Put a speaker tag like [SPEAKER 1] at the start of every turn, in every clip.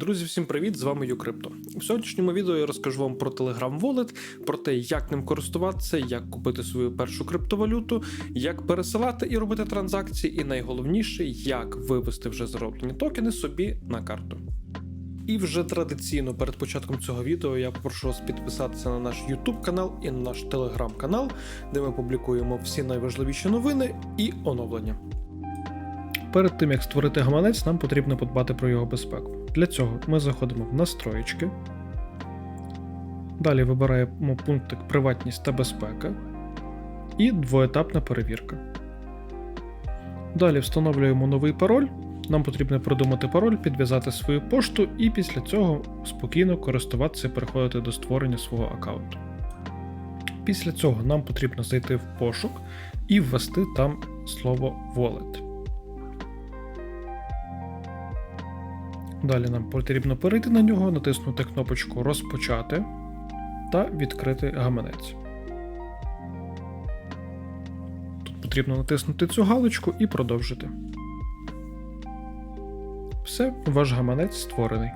[SPEAKER 1] Друзі, всім привіт! З вами Юкрипто. В сьогоднішньому відео я розкажу вам про Telegram Wallet, про те, як ним користуватися, як купити свою першу криптовалюту, як пересилати і робити транзакції, і найголовніше, як вивести вже зароблені токени собі на карту. І вже традиційно перед початком цього відео я попрошу вас підписатися на наш YouTube канал і на наш Telegram канал, де ми публікуємо всі найважливіші новини і оновлення. Перед тим як створити гаманець, нам потрібно подбати про його безпеку. Для цього ми заходимо в настроєчки. Далі вибираємо пунктик Приватність та безпека і двоетапна перевірка. Далі встановлюємо новий пароль. Нам потрібно придумати пароль, підв'язати свою пошту і після цього спокійно користуватися і переходити до створення свого аккаунту. Після цього нам потрібно зайти в пошук і ввести там слово Wallet. Далі нам потрібно перейти на нього, натиснути кнопочку Розпочати та відкрити гаманець. Тут потрібно натиснути цю галочку і продовжити. Все, ваш гаманець створений.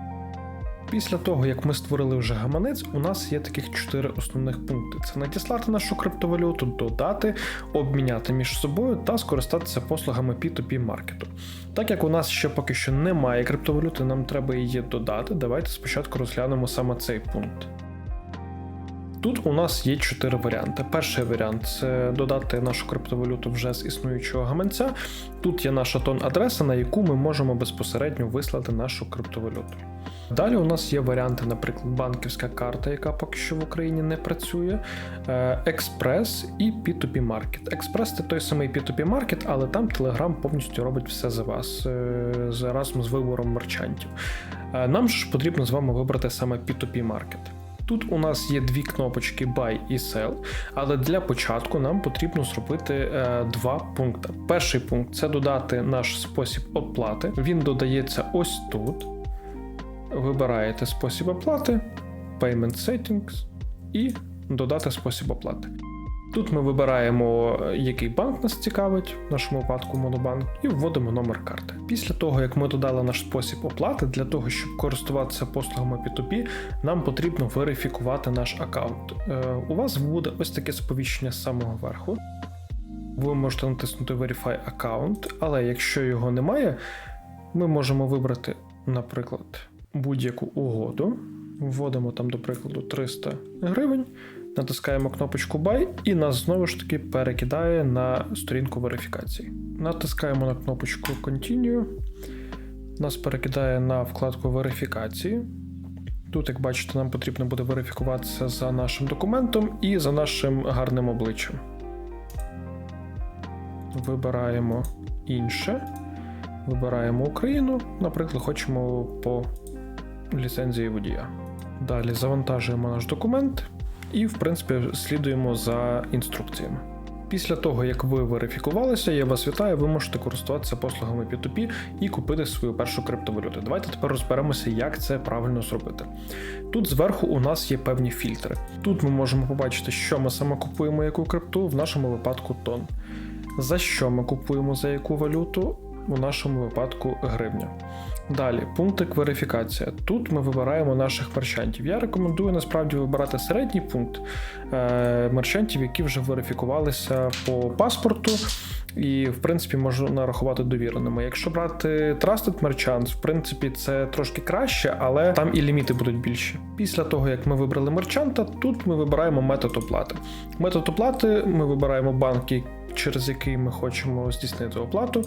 [SPEAKER 1] Після того, як ми створили вже гаманець, у нас є таких чотири основних пункти: це надіслати нашу криптовалюту, додати, обміняти між собою та скористатися послугами P2P маркету. Так як у нас ще поки що немає криптовалюти, нам треба її додати. Давайте спочатку розглянемо саме цей пункт. Тут у нас є чотири варіанти. Перший варіант це додати нашу криптовалюту вже з існуючого гаманця. Тут є наша тон-адреса, на яку ми можемо безпосередньо вислати нашу криптовалюту. Далі у нас є варіанти, наприклад, банківська карта, яка поки що в Україні не працює, е, Експрес і P2P Market. Експрес це той самий P2P Market, але там Telegram повністю робить все за вас е, разом з вибором мерчантів. Е, Нам ж потрібно з вами вибрати саме P2P Market. Тут у нас є дві кнопочки Buy і Sell, але для початку нам потрібно зробити е, два пункти. Перший пункт це додати наш спосіб оплати. Він додається ось тут. Вибираєте спосіб оплати, Payment Settings і додати спосіб оплати. Тут ми вибираємо, який банк нас цікавить, в нашому випадку Монобанк, і вводимо номер карти. Після того, як ми додали наш спосіб оплати, для того, щоб користуватися послугами P2P, нам потрібно верифікувати наш аккаунт. Е, У вас буде ось таке сповіщення з самого верху. Ви можете натиснути Verify Account, але якщо його немає, ми можемо вибрати, наприклад, будь-яку угоду. Вводимо там, до прикладу, 300 гривень, натискаємо кнопочку Buy і нас знову ж таки перекидає на сторінку верифікації. Натискаємо на кнопочку Continue. Нас перекидає на вкладку верифікації. Тут, як бачите, нам потрібно буде верифікуватися за нашим документом і за нашим гарним обличчям. Вибираємо інше. Вибираємо Україну. Наприклад, хочемо по ліцензії водія. Далі завантажуємо наш документ і, в принципі, слідуємо за інструкціями. Після того, як ви верифікувалися, я вас вітаю, ви можете користуватися послугами P2P і купити свою першу криптовалюту. Давайте тепер розберемося, як це правильно зробити. Тут зверху у нас є певні фільтри. Тут ми можемо побачити, що ми саме купуємо, яку крипту, в нашому випадку тон. За що ми купуємо за яку валюту, у нашому випадку гривня. Далі, пунктик верифікація. Тут ми вибираємо наших мерчантів. Я рекомендую насправді вибирати середній пункт е, мерчантів, які вже верифікувалися по паспорту. І, в принципі, можна нарахувати довіреними. Якщо брати Trusted Merchants, в принципі, це трошки краще, але там і ліміти будуть більші. Після того, як ми вибрали мерчанта, тут ми вибираємо метод оплати. Метод оплати ми вибираємо банки, через який ми хочемо здійснити оплату.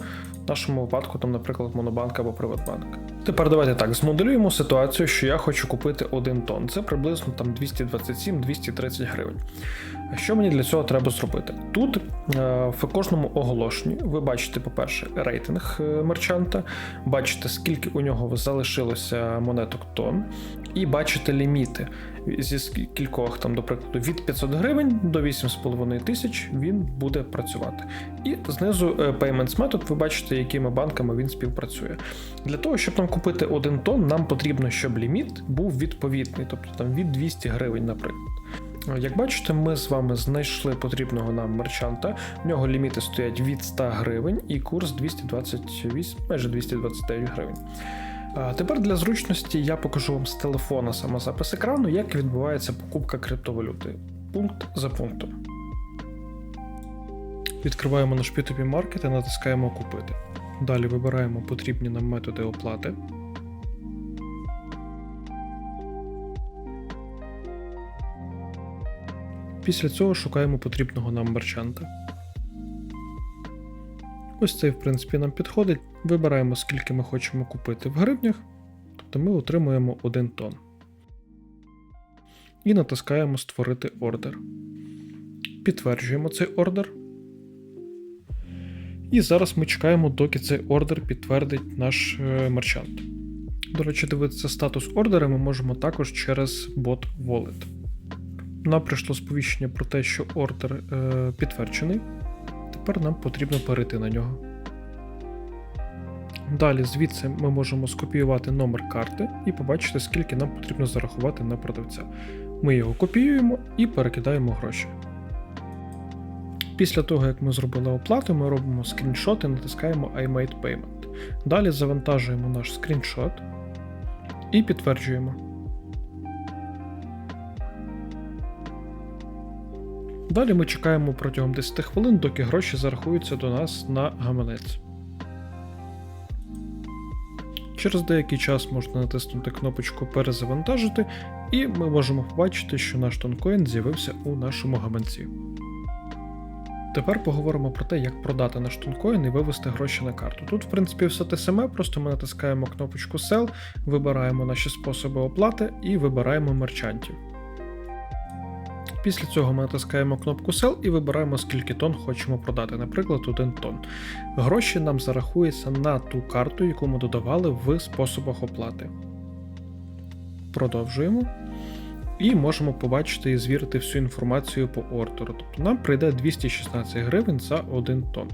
[SPEAKER 1] В нашому випадку, там, наприклад, Монобанк або Приватбанк. Тепер давайте так змоделюємо ситуацію, що я хочу купити один тонн. Це приблизно там 227-230 гривень. Що мені для цього треба зробити? Тут е, в кожному оголошенні ви бачите, по-перше, рейтинг е, мерчанта, бачите, скільки у нього залишилося монеток тонн, і бачите ліміти. Зі кількох, там, до прикладу, від 500 гривень до 8,5 тисяч він буде працювати. І знизу е, Payments Method ви бачите, якими банками він співпрацює. Для того, щоб нам купити один тонн, нам потрібно, щоб ліміт був відповідний, тобто там від 200 гривень, наприклад. Як бачите, ми з вами знайшли потрібного нам мерчанта. В нього ліміти стоять від 100 гривень і курс 228, майже 229 гривень. Тепер для зручності я покажу вам з телефона самозапис екрану, як відбувається покупка криптовалюти. Пункт за пунктом. Відкриваємо наш P2P маркет і натискаємо Купити. Далі вибираємо потрібні нам методи оплати. Після цього шукаємо потрібного нам мерчанта. Ось цей, в принципі, нам підходить. Вибираємо, скільки ми хочемо купити в гривнях, тобто ми отримуємо 1 тон. І натискаємо Створити ордер. Підтверджуємо цей ордер. І зараз ми чекаємо, доки цей ордер підтвердить наш е, мерчант. До речі, дивитися статус ордера ми можемо також через бот Wallet. Нам прийшло сповіщення про те, що ордер е, підтверджений. Тепер нам потрібно перейти на нього. Далі звідси ми можемо скопіювати номер карти і побачити, скільки нам потрібно зарахувати на продавця. Ми його копіюємо і перекидаємо гроші. Після того, як ми зробили оплату, ми робимо скріншот і натискаємо I made payment. Далі завантажуємо наш скріншот і підтверджуємо. Далі ми чекаємо протягом 10 хвилин, доки гроші зарахуються до нас на гаманець. Через деякий час можна натиснути кнопочку Перезавантажити, і ми можемо побачити, що наш тонкоін з'явився у нашому гаманці. Тепер поговоримо про те, як продати наш тонкоін і вивести гроші на карту. Тут, в принципі, все те саме, просто ми натискаємо кнопочку Sell, вибираємо наші способи оплати і вибираємо мерчантів. Після цього ми натискаємо кнопку Sell і вибираємо, скільки тонн хочемо продати, наприклад, 1 тонн. Гроші нам зарахуються на ту карту, яку ми додавали в способах оплати. Продовжуємо. І можемо побачити і звірити всю інформацію по ордеру. Тобто нам прийде 216 гривень за 1 тонн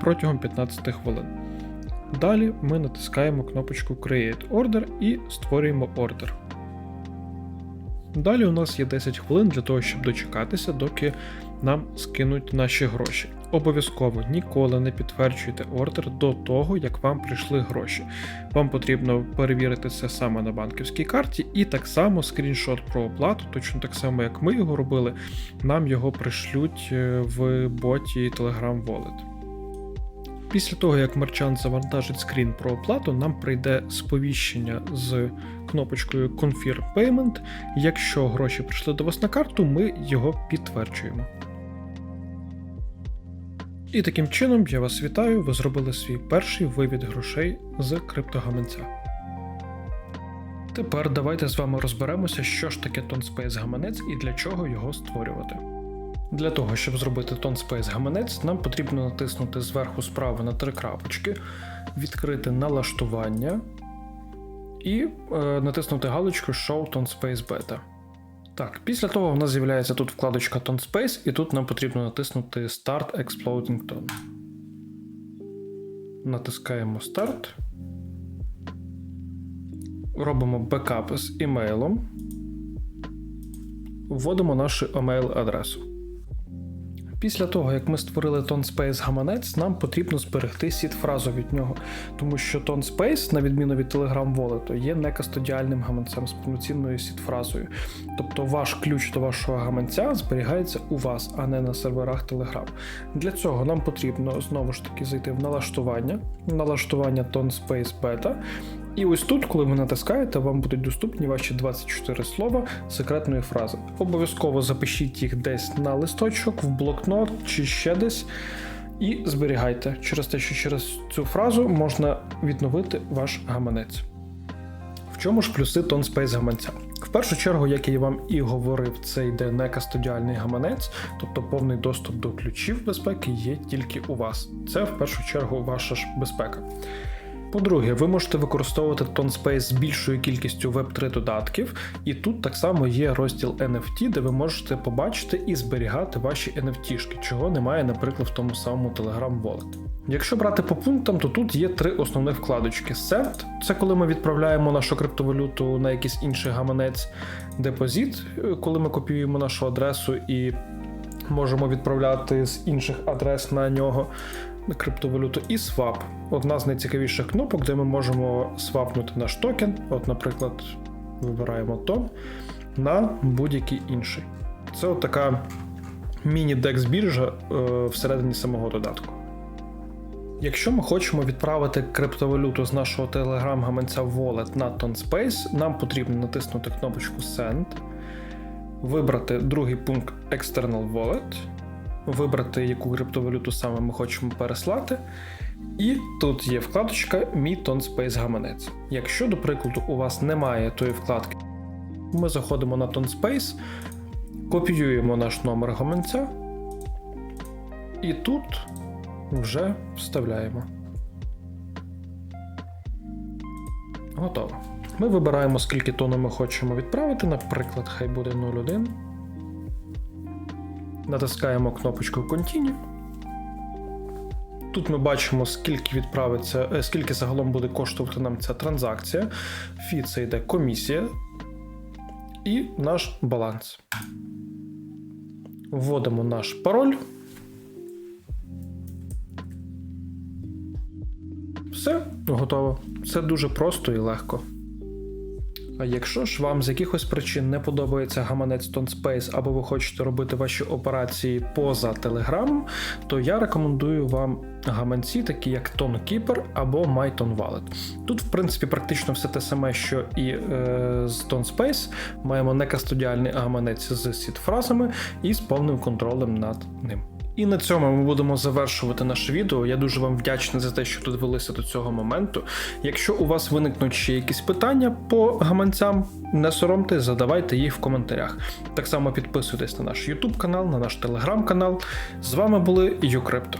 [SPEAKER 1] протягом 15 хвилин. Далі ми натискаємо кнопочку Create Order і створюємо ордер. Далі у нас є 10 хвилин для того, щоб дочекатися, доки нам скинуть наші гроші. Обов'язково ніколи не підтверджуйте ордер до того, як вам прийшли гроші. Вам потрібно перевірити це саме на банківській карті, і так само скріншот про оплату, точно так само, як ми його робили, нам його пришлють е, в боті Telegram Wallet. Після того, як мерчант завантажить скрін про оплату, нам прийде сповіщення з кнопочкою Confirm Payment. Якщо гроші прийшли до вас на карту, ми його підтверджуємо. І таким чином я вас вітаю, ви зробили свій перший вивід грошей з криптогаманця. Тепер давайте з вами розберемося, що ж таке TonSpace гаманець і для чого його створювати. Для того, щоб зробити TonSpace гаманець, нам потрібно натиснути зверху справа на три крапочки, відкрити налаштування і е, натиснути галочку Show TonSpace Beta. Так, після того в нас з'являється тут вкладочка TonSpace, і тут нам потрібно натиснути Start Exploding Tone. Натискаємо Start. Робимо бекап з імейлом. Вводимо нашу email адресу. Після того, як ми створили TonSpace гаманець, нам потрібно зберегти сід-фразу від нього, тому що TonSpace, на відміну від Telegram Wallet, є не кастодіальним гаманцем з повноцінною сід-фразою. Тобто ваш ключ до вашого гаманця зберігається у вас, а не на серверах Telegram. Для цього нам потрібно знову ж таки зайти в налаштування, налаштування TonSpace Beta. І ось тут, коли ви натискаєте, вам будуть доступні ваші 24 слова секретної фрази. Обов'язково запишіть їх десь на листочок, в блокнот чи ще десь. І зберігайте через те, що через цю фразу можна відновити ваш гаманець. В чому ж плюси TonSpace гаманця? В першу чергу, як я вам і говорив, це йде не кастодіальний гаманець, тобто повний доступ до ключів безпеки є тільки у вас. Це в першу чергу ваша ж безпека. По-друге, ви можете використовувати TonSpace з більшою кількістю Web3 додатків, і тут так само є розділ NFT, де ви можете побачити і зберігати ваші NFT-шки, чого немає, наприклад, в тому самому Telegram Wallet. Якщо брати по пунктам, то тут є три основних вкладочки: Send – це коли ми відправляємо нашу криптовалюту на якийсь інший гаманець, Депозит, коли ми копіюємо нашу адресу і можемо відправляти з інших адрес на нього. Криптовалюту, і Swap. Одна з найцікавіших кнопок, де ми можемо свапнути наш токен. От, наприклад, вибираємо тон на будь-який інший. Це от така міні-декс біржа е, всередині самого додатку. Якщо ми хочемо відправити криптовалюту з нашого телеграм-гаманця Wallet на TonSpace, нам потрібно натиснути кнопочку Send, вибрати другий пункт External Wallet, вибрати, яку криптовалюту саме ми хочемо переслати. І тут є вкладочка Мій TonSpace гаманець. Якщо, до прикладу, у вас немає тої вкладки, ми заходимо на TonSpace, копіюємо наш номер гаманця, і тут вже вставляємо. Готово. Ми вибираємо, скільки тону ми хочемо відправити, наприклад, хай буде 0,1. Натискаємо кнопочку Continue. Тут ми бачимо, скільки відправиться, е, скільки загалом буде коштувати нам ця транзакція. Фі це йде комісія і наш баланс. Вводимо наш пароль. Все, готово. Це дуже просто і легко. Якщо ж вам з якихось причин не подобається гаманець TonSpace або ви хочете робити ваші операції поза Telegram, то я рекомендую вам гаманці, такі як TonKeeper або MyTonWallet. Тут, в принципі, практично все те саме, що і е, з TonSpace. Маємо некастодіальний гаманець з сід-фразами і з повним контролем над ним. І на цьому ми будемо завершувати наше відео. Я дуже вам вдячний за те, що додивилися до цього моменту. Якщо у вас виникнуть ще якісь питання по гаманцям, не соромте, задавайте їх в коментарях. Так само підписуйтесь на наш YouTube канал, на наш телеграм канал. З вами були Юкрипто.